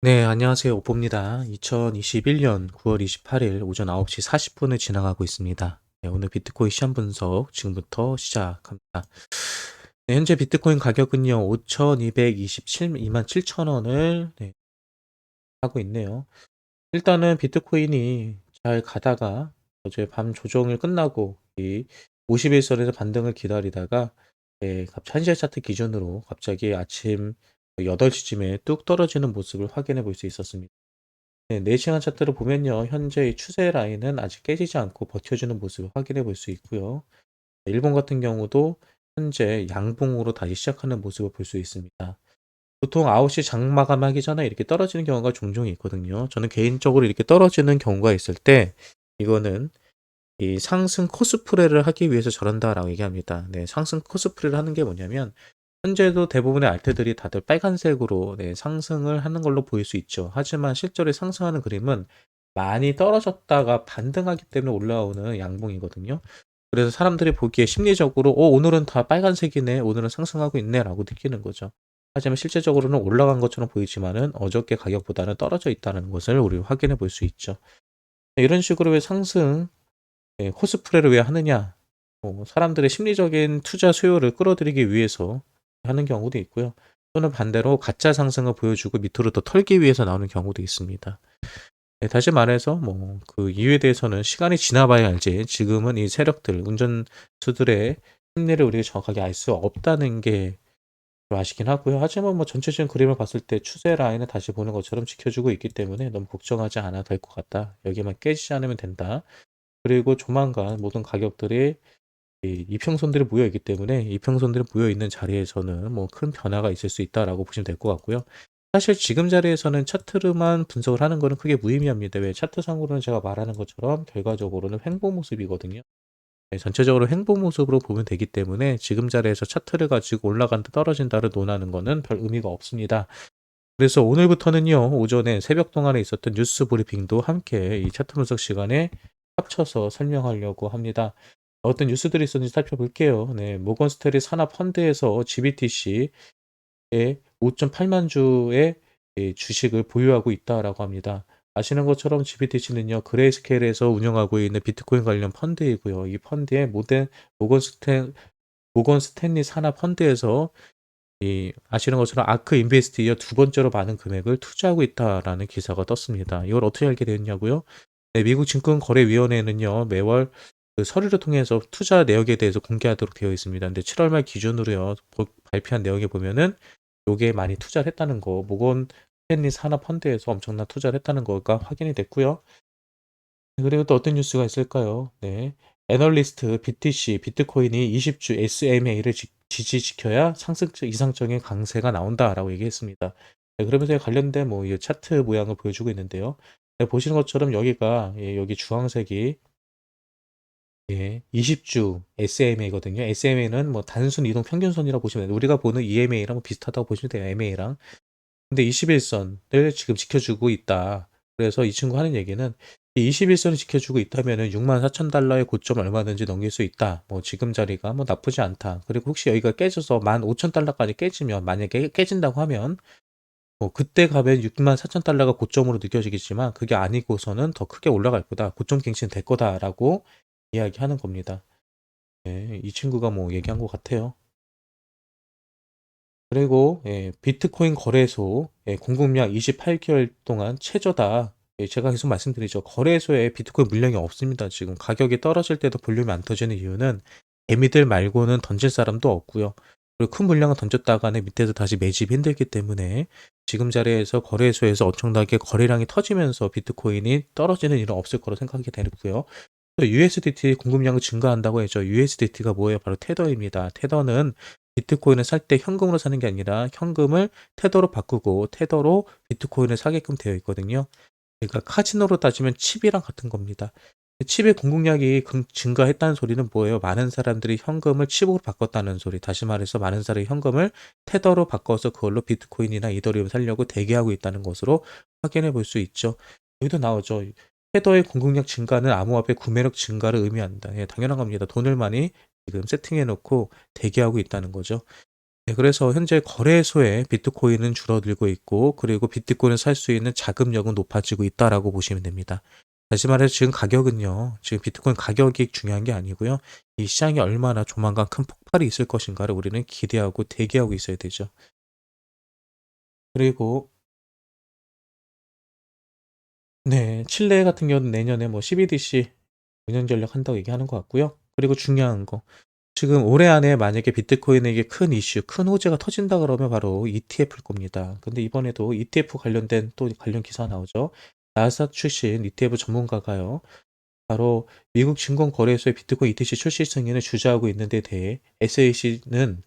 네, 안녕하세요. 오뽀입니다. 2021년 9월 28일 오전 9시 40분을 지나가고 있습니다. 네, 오늘 비트코인 시험 분석 지금부터 시작합니다. 네, 현재 비트코인 가격은요, 5,227, 27,000원을 네, 하고 있네요. 일단은 비트코인이 잘 가다가 어제 밤 조정을 끝나고 이 51선에서 반등을 기다리다가 네, 갑자기 한시의 차트 기준으로 갑자기 아침 8시쯤에 뚝 떨어지는 모습을 확인해 볼 수 있었습니다. 네, 4시간 차트를 보면요. 현재 이 추세 라인은 아직 깨지지 않고 버텨주는 모습을 확인해 볼 수 있고요. 일본 같은 경우도 현재 양봉으로 다시 시작하는 모습을 볼 수 있습니다. 보통 9시 장 마감하기 전에 이렇게 떨어지는 경우가 종종 있거든요. 저는 개인적으로 이렇게 떨어지는 경우가 있을 때 이거는 이 상승 코스프레를 하기 위해서 저런다라고 얘기합니다. 네, 상승 코스프레를 하는 게 뭐냐면 현재도 대부분의 알트들이 다들 빨간색으로 네, 상승을 하는 걸로 보일 수 있죠. 하지만 실제로 상승하는 그림은 많이 떨어졌다가 반등하기 때문에 올라오는 양봉이거든요. 그래서 사람들이 보기에 심리적으로 어, 오늘은 다 빨간색이네, 오늘은 상승하고 있네라고 느끼는 거죠. 하지만 실제적으로는 올라간 것처럼 보이지만은 어저께 가격보다는 떨어져 있다는 것을 우리 확인해 볼 수 있죠. 네, 이런 식으로 왜 상승 예, 코스프레를 왜 하느냐? 뭐 사람들의 심리적인 투자 수요를 끌어들이기 위해서 하는 경우도 있고요. 또는 반대로 가짜 상승을 보여주고 밑으로 더 털기 위해서 나오는 경우도 있습니다. 네, 다시 말해서 뭐 그 이유에 대해서는 시간이 지나봐야 알지 지금은 이 세력들 운전수들의 심리를 우리가 정확하게 알 수 없다는 게 아시긴 하고요. 하지만 뭐 전체적인 그림을 봤을 때 추세 라인을 다시 보는 것처럼 지켜주고 있기 때문에 너무 걱정하지 않아도 될 것 같다. 여기만 깨지지 않으면 된다. 그리고 조만간 모든 가격들이 이 이평선들이 모여 있기 때문에 이평선들이 모여 있는 자리에서는 뭐 큰 변화가 있을 수 있다라고 보시면 될 것 같고요. 사실 지금 자리에서는 차트로만 분석을 하는 거는 크게 무의미합니다. 왜 차트상으로는 제가 말하는 것처럼 결과적으로는 횡보 모습이거든요. 네, 전체적으로 횡보 모습으로 보면 되기 때문에 지금 자리에서 차트를 가지고 올라간다 떨어진다를 논하는 거는 별 의미가 없습니다. 그래서 오늘부터는요, 오전에 새벽 동안에 있었던 뉴스 브리핑도 함께 이 차트 분석 시간에 합쳐서 설명하려고 합니다. 어떤 뉴스들이 있었는지 살펴볼게요. 네, 모건 스테리 산업 펀드에서 GBTC의 5.8만 주의 예, 주식을 보유하고 있다라고 합니다. 아시는 것처럼 GBTC는요, 그레이스케일에서 운영하고 있는 비트코인 관련 펀드이고요. 이 펀드에 모든 모건 스탠 모건 스탠리 산업 펀드에서 이 아시는 것처럼 아크 인베스트이어 두 번째로 많은 금액을 투자하고 있다라는 기사가 떴습니다. 이걸 어떻게 알게 됐냐고요? 네, 미국 증권거래위원회는요, 매월 그 서류를 통해서 투자 내역에 대해서 공개하도록 되어 있습니다. 근데 7월 말 기준으로요, 보- 발표한 내역에 보면은 요게 많이 투자를 했다는 거, 모건 스탠리 산업 펀드에서 엄청난 투자를 했다는 거가 확인이 됐고요. 그리고 또 어떤 뉴스가 있을까요? 네. 애널리스트 BTC, 비트코인이 20주 SMA를 지지시켜야 상승적 이상적인 강세가 나온다라고 얘기했습니다. 네, 그러면서 관련된 뭐이 차트 모양을 보여주고 있는데요. 네, 보시는 것처럼 여기가 예, 여기 주황색이 예, 20주 SMA거든요. SMA는 뭐 단순 이동 평균선이라고 보시면 돼요. 우리가 보는 EMA랑 뭐 비슷하다고 보시면 돼요. MA랑. 근데 21선을 지금 지켜주고 있다. 그래서 이 친구 하는 얘기는 이 21선을 지켜주고 있다면은 6만 4천 달러의 고점 얼마든지 넘길 수 있다. 뭐 지금 자리가 뭐 나쁘지 않다. 그리고 혹시 여기가 깨져서 1만 5천 달러까지 깨지면 만약에 깨진다고 하면 뭐 그때 가면 6만 4천 달러가 고점으로 느껴지겠지만 그게 아니고서는 더 크게 올라갈 거다. 고점 갱신 될 거다라고 이야기하는 겁니다. 네, 이 친구가 뭐 얘기한 것 같아요. 그리고 예, 비트코인 거래소 예, 공급량 28개월 동안 최저다. 예, 제가 계속 말씀드리죠. 거래소에 비트코인 물량이 없습니다. 지금 가격이 떨어질 때도 볼륨이 안 터지는 이유는 개미들 말고는 던질 사람도 없고요. 그리고 큰 물량을 던졌다가는 밑에서 다시 매집이 힘들기 때문에 지금 자리에서 거래소에서 엄청나게 거래량이 터지면서 비트코인이 떨어지는 일은 없을 거로 생각이 되고요. 또 USDT 공급량이 증가한다고 했죠. USDT가 뭐예요? 바로 테더입니다. 테더는 비트코인을 살 때 현금으로 사는 게 아니라 현금을 테더로 바꾸고 테더로 비트코인을 사게끔 되어 있거든요. 그러니까 카지노로 따지면 칩이랑 같은 겁니다. 칩의 공급량이 금- 증가했다는 소리는 뭐예요? 많은 사람들이 현금을 칩으로 바꿨다는 소리. 다시 말해서 많은 사람이 현금을 테더로 바꿔서 그걸로 비트코인이나 이더리움 살려고 대기하고 있다는 것으로 확인해 볼 수 있죠. 여기도 나오죠. 테더의 공급량 증가는 암호화폐 구매력 증가를 의미한다. 예, 당연한 겁니다. 돈을 많이 지금 세팅해 놓고 대기하고 있다는 거죠. 네, 그래서 현재 거래소에 비트코인은 줄어들고 있고 그리고 비트코인을 살 수 있는 자금력은 높아지고 있다라고 보시면 됩니다. 다시 말해서 지금 가격은요. 지금 비트코인 가격이 중요한 게 아니고요. 이 시장이 얼마나 조만간 큰 폭발이 있을 것인가를 우리는 기대하고 대기하고 있어야 되죠. 그리고 네, 칠레 같은 경우는 내년에 뭐 CBDC 운영 전략 한다고 얘기하는 것 같고요. 그리고 중요한 거 지금 올해 안에 만약에 비트코인에게 큰 이슈, 큰 호재가 터진다 그러면 바로 ETF일 겁니다. 근데 이번에도 ETF 관련된 또 관련 기사 나오죠. 나스닥 출신 ETF 전문가가요. 바로 미국 증권거래소의 비트코인 ETC 출시 승인을 주저하고 있는 데 대해 SEC는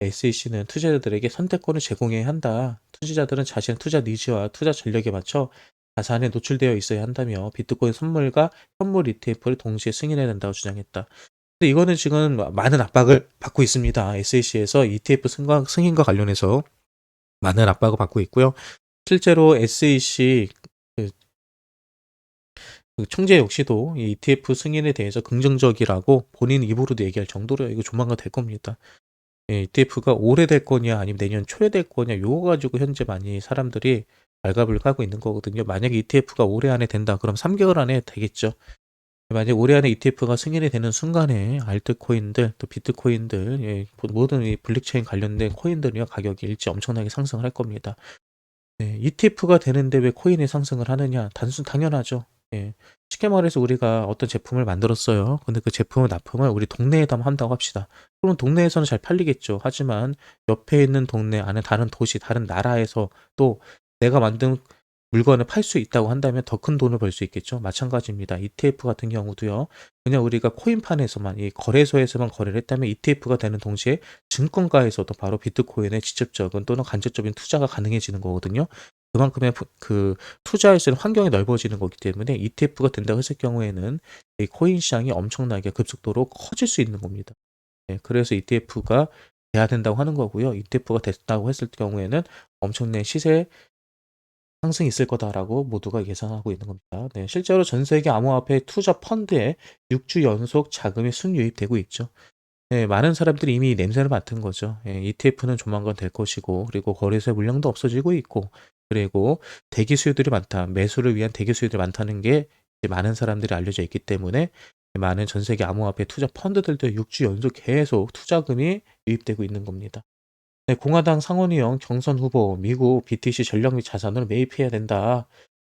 SEC는 투자자들에게 선택권을 제공해야 한다. 투자자들은 자신의 투자 니즈와 투자 전략에 맞춰 자산에 노출되어 있어야 한다며 비트코인 선물과 현물 ETF를 동시에 승인해야 된다고 주장했다. 근데 이거는 지금 많은 압박을 받고 있습니다. SEC에서 ETF 승인과 관련해서 많은 압박을 받고 있고요. 실제로 SEC 그, 그 총재 역시도 이 ETF 승인에 대해서 긍정적이라고 본인 입으로도 얘기할 정도로 이거 조만간 될 겁니다. 예, ETF가 올해 될 거냐 아니면 내년 초에 될 거냐 요거 가지고 현재 많이 사람들이 발갑을 하고 있는 거거든요. 만약에 ETF가 올해 안에 된다 그럼 3개월 안에 되겠죠. 만약 올해 안에 ETF가 승인이 되는 순간에 알트코인들 또 비트코인들 예, 모든 이 블록체인 관련된 코인들이요 가격이 일지 엄청나게 상승을 할 겁니다. 네, ETF가 되는데 왜 코인이 상승을 하느냐? 단순 당연하죠. 예. 쉽게 말해서 우리가 어떤 제품을 만들었어요. 근데 그 제품을 납품을 우리 동네에다 한다고 합시다. 그럼 동네에서는 잘 팔리겠죠. 하지만 옆에 있는 동네 안에 다른 도시, 다른 나라에서 또 내가 만든 물건을 팔 수 있다고 한다면 더 큰 돈을 벌 수 있겠죠. 마찬가지입니다. ETF 같은 경우도요. 그냥 우리가 코인판에서만 이 거래소에서만 거래를 했다면 ETF가 되는 동시에 증권가에서도 바로 비트코인의 직접적인 또는 간접적인 투자가 가능해지는 거거든요. 그만큼의 그 투자할 수 있는 환경이 넓어지는 거기 때문에 ETF가 된다고 했을 경우에는 이 코인 시장이 엄청나게 급속도로 커질 수 있는 겁니다. 네, 그래서 ETF가 돼야 된다고 하는 거고요. ETF가 됐다고 했을 경우에는 엄청난 시세 상승이 있을 거다라고 모두가 예상하고 있는 겁니다. 네, 실제로 전 세계 암호화폐 투자 펀드에 6주 연속 자금이 순유입되고 있죠. 네, 많은 사람들이 이미 냄새를 맡은 거죠. 예, ETF는 조만간 될 것이고, 그리고 거래소의 물량도 없어지고 있고, 그리고 대기 수요들이 많다. 매수를 위한 대기 수요들이 많다는 게 많은 사람들이 알려져 있기 때문에 많은 전 세계 암호화폐 투자 펀드들도 6주 연속 계속 투자금이 유입되고 있는 겁니다. 네, 공화당 상원의원 경선 후보 미국 BTC 전력 및 자산을 매입해야 된다.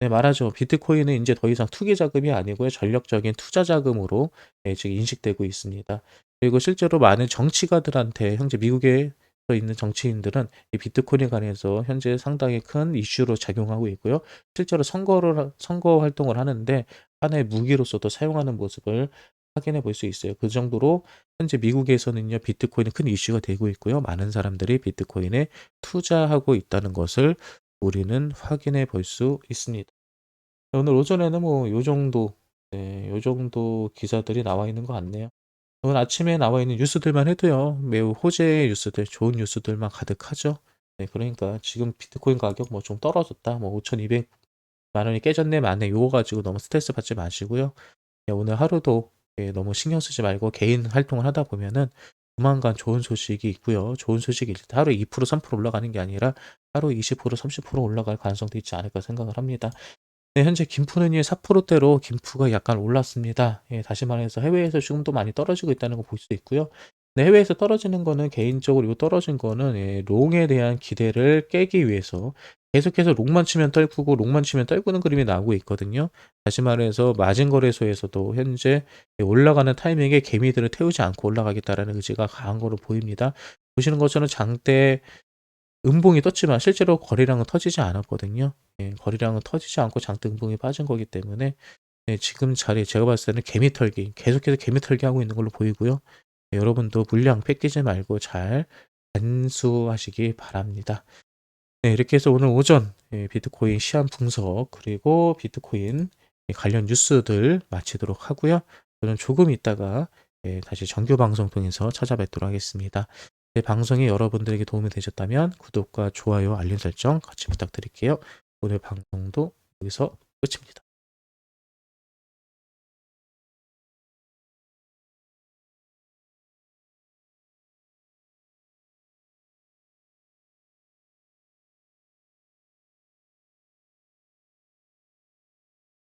네, 말하죠. 비트코인은 이제 더 이상 투기 자금이 아니고요. 전력적인 투자 자금으로 네, 지금 인식되고 있습니다. 그리고 실제로 많은 정치가들한테 현재 미국에 있는 정치인들은 이 비트코인에 관해서 현재 상당히 큰 이슈로 작용하고 있고요. 실제로 선거를 선거 활동을 하는데 하나의 무기로서도 사용하는 모습을 확인해 볼 수 있어요. 그 정도로 현재 미국에서는요, 비트코인이 큰 이슈가 되고 있고요. 많은 사람들이 비트코인에 투자하고 있다는 것을 우리는 확인해 볼 수 있습니다. 오늘 오전에는 뭐 요 정도, 네, 요 정도 기사들이 나와 있는 것 같네요. 오늘 아침에 나와 있는 뉴스들만 해도요, 매우 호재의 뉴스들, 좋은 뉴스들만 가득하죠. 네, 그러니까 지금 비트코인 가격 뭐 좀 떨어졌다, 뭐 5,200만 원이 깨졌네, 만에 요거 가지고 너무 스트레스 받지 마시고요. 네, 오늘 하루도 예, 너무 신경 쓰지 말고 개인 활동을 하다 보면은 조만간 좋은 소식이 있고요. 좋은 소식이 때 하루 2% 3% 올라가는 게 아니라 하루 20% 30% 올라갈 가능성도 있지 않을까 생각을 합니다. 네, 현재 김푸는 4%대로 김푸가 약간 올랐습니다. 예, 다시 말해서 해외에서 지금도 많이 떨어지고 있다는 거 볼 수 있고요. 네, 해외에서 떨어지는 거는 개인적으로 이 떨어진 거는 예, 롱에 대한 기대를 깨기 위해서 계속해서 롱만 치면 떨구고 롱만 치면 떨구는 그림이 나오고 있거든요. 다시 말해서 마진 거래소에서도 현재 올라가는 타이밍에 개미들을 태우지 않고 올라가겠다라는 의지가 강한 거로 보입니다. 보시는 것처럼 장대 음봉이 떴지만 실제로 거래량은 터지지 않았거든요. 예, 거래량은 터지지 않고 장대 음봉이 빠진 거기 때문에 예, 지금 자리 제가 봤을 때는 개미 털기 계속해서 개미 털기 하고 있는 걸로 보이고요. 예, 여러분도 물량 뺏기지 말고 잘 간수하시기 바랍니다. 네, 이렇게 해서 오늘 오전 예, 비트코인 시한 분석 그리고 비트코인 관련 뉴스들 마치도록 하고요. 저는 조금 있다가 예, 다시 정규 방송 통해서 찾아뵙도록 하겠습니다. 네, 방송이 여러분들에게 도움이 되셨다면 구독과 좋아요, 알림 설정 같이 부탁드릴게요. 오늘 방송도 여기서 끝입니다.